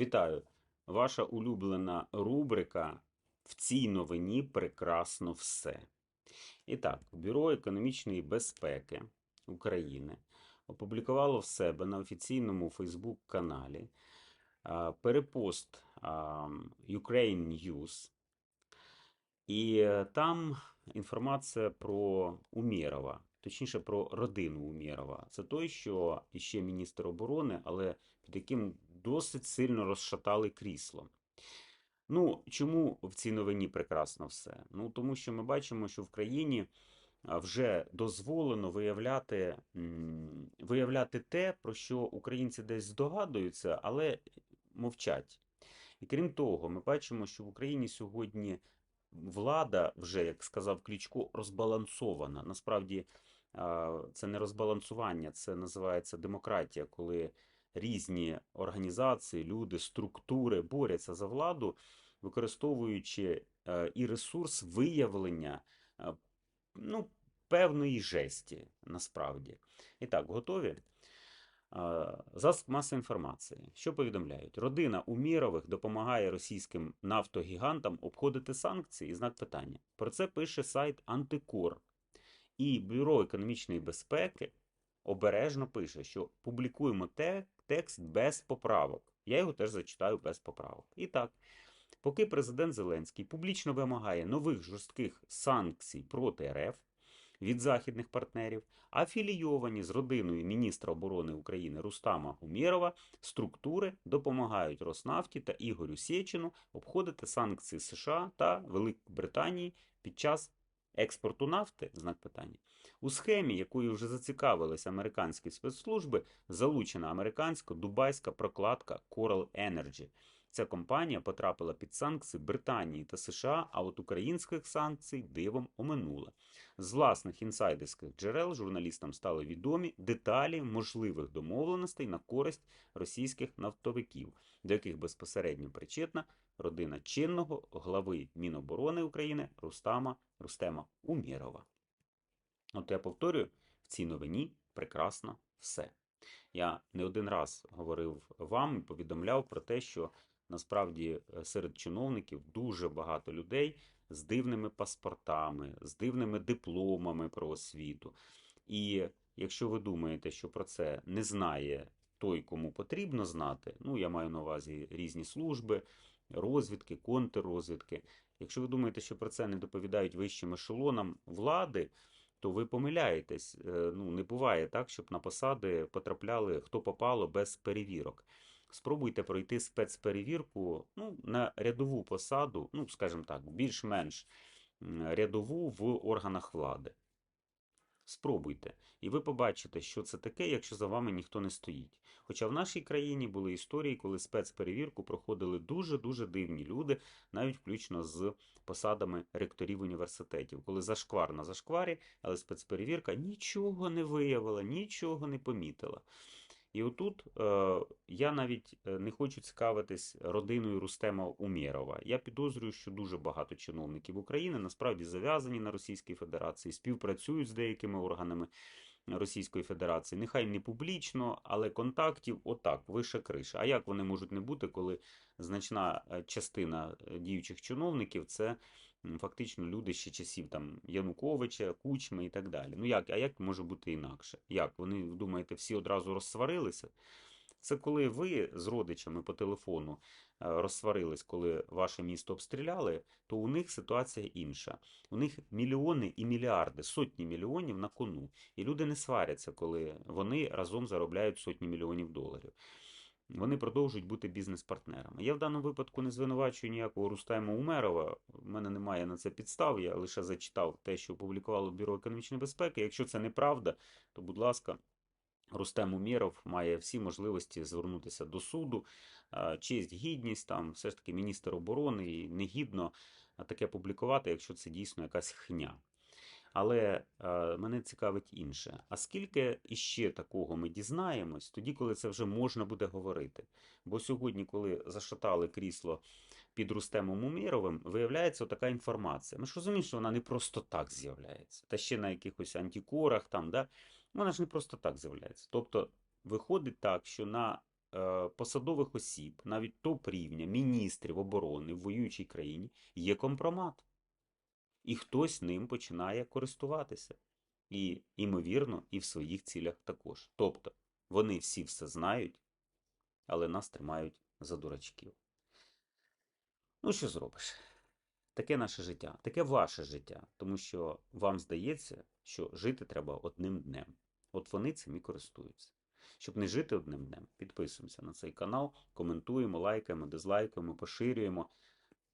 Вітаю! Ваша улюблена рубрика В цій новині прекрасно все. І так, Бюро економічної безпеки України опублікувало в себе на офіційному Фейсбук-каналі перепост Ukraine News. І е, там інформація про Умєрова, точніше про родину Умєрова. Це той, що іще міністр оборони, але під яким досить сильно розшатали крісло. Ну, чому в цій новині прекрасно все? Ну, тому що ми бачимо, що в країні вже дозволено виявляти, виявляти те, про що українці десь здогадуються, але мовчать. І крім того, ми бачимо, що в Україні сьогодні влада вже, як сказав Кличко, розбалансована. Насправді це не розбалансування, це називається демократія, коли різні організації, люди, структури борються за владу, використовуючи е, і ресурс виявлення е, ну, певної жесті, насправді. І так, готові? Е, Засіб масової інформації. Що повідомляють? Родина Умірових допомагає російським нафтогігантам обходити санкції і знак питання. Про це пише сайт Антикор. І Бюро економічної безпеки обережно пише, що публікуємо те, текст без поправок. Я його теж зачитаю без поправок. І так, поки президент Зеленський публічно вимагає нових жорстких санкцій проти РФ від західних партнерів, афілійовані з родиною міністра оборони України Рустама Умєрова структури допомагають Роснафті та Ігорю Сєчину обходити санкції США та Великобританії під час експорту нафти, знак питання. У схемі, якою вже зацікавились американські спецслужби, залучена американсько-дубайська прокладка Coral Energy. Ця компанія потрапила під санкції Британії та США, а от українських санкцій дивом оминула. З власних інсайдерських джерел журналістам стали відомі деталі можливих домовленостей на користь російських нафтовиків, до яких безпосередньо причетна родина чинного глави Міноборони України Рустама Рустема Умєрова. От я повторюю, в цій новині прекрасно все. Я не один раз говорив вам і повідомляв про те, що насправді е, серед чиновників дуже багато людей з дивними паспортами, з дивними дипломами про освіту. І якщо ви думаєте, що про це не знає той, кому потрібно знати, ну я маю на увазі різні служби, розвідки, контррозвідки. Якщо ви думаєте, що про це не доповідають вищим ешелонам влади, то ви помиляєтесь. Е, Ну, не буває так, щоб на посади потрапляли хто попало без перевірок. Спробуйте пройти спецперевірку ну, на рядову посаду, ну, скажімо так, більш-менш рядову в органах влади. Спробуйте, і ви побачите, що це таке, якщо за вами ніхто не стоїть. Хоча в нашій країні були історії, коли спецперевірку проходили дуже-дуже дивні люди, навіть включно з посадами ректорів університетів, коли зашквар на зашкварі, але спецперевірка нічого не виявила, нічого не помітила. І отут е, я навіть е, не хочу цікавитись родиною Рустема Умєрова. Я підозрюю, що дуже багато чиновників України насправді зав'язані на Російській Федерації, співпрацюють з деякими органами Російської Федерації. Нехай не публічно, але контактів отак, вище криша. А як вони можуть не бути, коли значна е, частина е, діючих чиновників це фактично люди ще часів там Януковича, Кучми і так далі. Ну як, а як може бути інакше? Як? Вони думаєте, всі одразу розсварилися? Це коли ви з родичами по телефону е, розсварились, коли ваше місто обстріляли, то у них ситуація інша. У них мільйони і мільярди, сотні мільйонів на кону. І люди не сваряться, коли вони разом заробляють сотні мільйонів доларів. Вони продовжують бути бізнес-партнерами. Я в даному випадку не звинувачую ніякого Рустема Умерова. У мене немає на це підстав. Я лише зачитав те, що опублікувало Бюро економічної безпеки. Якщо це неправда, то будь ласка. Рустем Умєров має всі можливості звернутися до суду. Честь, гідність, там все ж таки міністр оборони, і негідно таке публікувати, якщо це дійсно якась хня. Але е, мене цікавить інше. А скільки іще такого ми дізнаємось, тоді, коли це вже можна буде говорити? Бо сьогодні, коли зашатали крісло під Рустемом Уміровим, виявляється така інформація. Ми ж розуміємо, що вона не просто так з'являється. Та ще на якихось антикорах там, да? вона ж не просто так з'являється. Тобто, виходить так, що на е, посадових осіб, навіть топ-рівня, міністрів оборони в воюючій країні, є компромат. І хтось ним починає користуватися. І, ймовірно, і в своїх цілях також. Тобто, вони всі все знають, але нас тримають за дурачків. Ну, що зробиш? Таке наше життя, таке ваше життя, тому що вам здається, що жити треба одним днем. От вони цим і користуються. Щоб не жити одним днем, підписуємося на цей канал, коментуємо, лайкаємо, дизлайкаємо, поширюємо,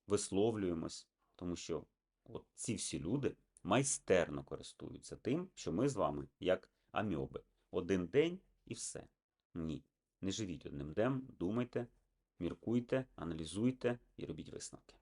висловлюємось, тому що от ці всі люди майстерно користуються тим, що ми з вами, як амьоби, один день і все. Ні. Не живіть одним днем, думайте, міркуйте, аналізуйте і робіть висновки.